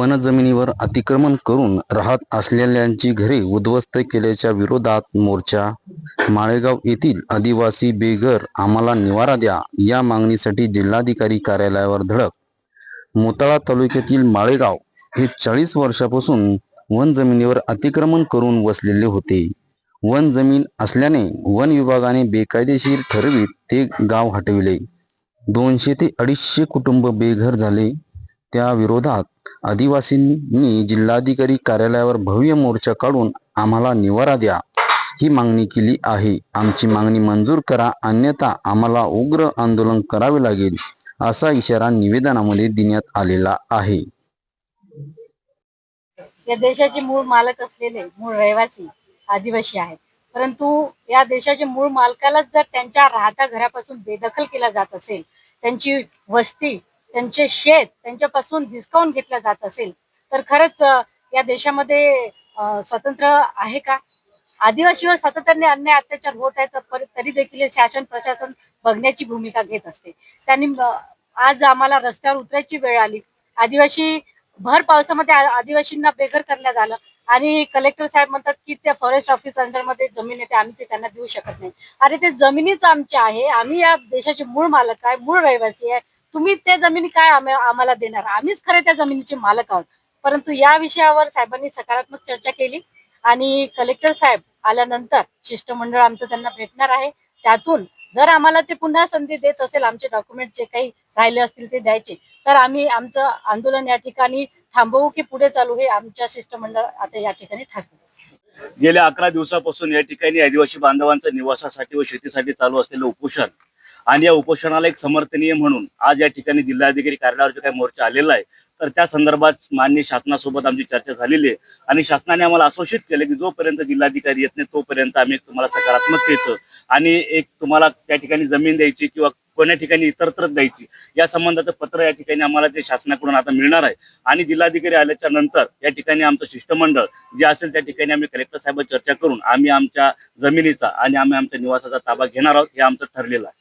वनजमिनीवर अतिक्रमण करून राहत असलेल्यांची घरे उद्ध्वस्त केल्याच्या विरोधात मोर्चा. माळेगाव येथील आदिवासी बेघर आम्हाला निवारा द्या या मागणीसाठी जिल्हाधिकारी कार्यालयावर धडक. मोताळा तालुक्यातील माळेगाव हे चाळीस वर्षापासून वन जमिनीवर अतिक्रमण करून वसलेले होते. वन जमीन असल्याने वन विभागाने बेकायदेशीर ठरवीत ते गाव हटविले. दोनशे ते अडीचशे कुटुंब बेघर झाले. त्या विरोधात आदिवासींनी जिल्हाधिकारी कार्यालयावर भव्य मोर्चा काढून आम्हाला निवारा द्या. ही मागणी केली आहे. आमची मागणी मंजूर करा. अन्यथा आम्हाला उग्र आंदोलन करावे लागेल असा इशारा निवेदनामध्ये देण्यात आलेला आहे. या देशाचे मूळ मालक असलेले मूळ रहिवासी आदिवासी आहेत. परंतु या देशाचे मूळ मालकालाच जर त्यांच्या राहत्या घरापासून बेदखल केला जात असेल त्यांची वस्ती त्यांचे शेत त्यांच्यापासून हिसकावून घेतला जात असेल तर खरंच या देशामध्ये स्वतंत्र आहे का? आदिवासीवर सातत्याने अन्याय अत्याचार होत आहे तर तरी देखील शासन प्रशासन बघण्याची भूमिका घेत असते. त्यांनी आज आम्हाला रस्त्यावर उतरायची वेळ आली. आदिवासी भर पावसामध्ये आदिवासींना बेघर करण्यात आलं. आणि कलेक्टर साहेब म्हणतात की त्या फॉरेस्ट ऑफिस अंडरमध्ये जमीन येते आम्ही ते त्यांना देऊ शकत नाही. अरे ते जमिनीच आमच्या आहे. आम्ही या देशाचे मूळ मालक आहे मूळ रहिवासी आहे. तुम्ही त्या जमिनी काय आम्हाला देणार? आम्हीच खरे त्या जमिनीचे मालक आहोत. परंतु या विषयावर साहेबांनी सकारात्मक चर्चा केली आणि कलेक्टर साहेब आल्यानंतर शिष्टमंडळ आमचं त्यांना भेटणार आहे. त्यातून जर आम्हाला ते पुन्हा संधी देत असेल आमचे डॉक्युमेंट जे काही राहिले असतील ते द्यायचे तर आम्ही आमचं आंदोलन या ठिकाणी थांबवू की पुढे चालू हे आमच्या शिष्टमंडळ आता या ठिकाणी ठरवू. गेल्या अकरा दिवसापासून या ठिकाणी आदिवासी बांधवांचं निवासासाठी व शेतीसाठी चालू असलेलं उपोषण आणि या उपोषणाला एक समर्थनीय म्हणून आज या ठिकाणी जिल्हाधिकारी कार्यालयावर जो काही मोर्चा आलेला आहे तर त्या संदर्भात मान्य शासनासोबत आमची चर्चा झालेली आहे. आणि शासनाने आम्हाला आश्वासित केलं की जोपर्यंत जिल्हाधिकारी येत नाही तोपर्यंत आम्ही तुम्हाला सकारात्मकतेचं आणि एक तुम्हाला त्या ठिकाणी जमीन द्यायची किंवा कोण्या ठिकाणी इतरत्र द्यायची या संबंधाचं पत्र या ठिकाणी आम्हाला ते शासनाकडून आता मिळणार आहे. आणि जिल्हाधिकारी आल्याच्यानंतर या ठिकाणी आमचं शिष्टमंडळ जे असेल त्या ठिकाणी आम्ही कलेक्टर साहेब चर्चा करून आम्ही आमच्या जमिनीचा आणि आम्ही आमच्या निवासाचा ताबा घेणार आहोत हे आमचं ठरलेलं आहे.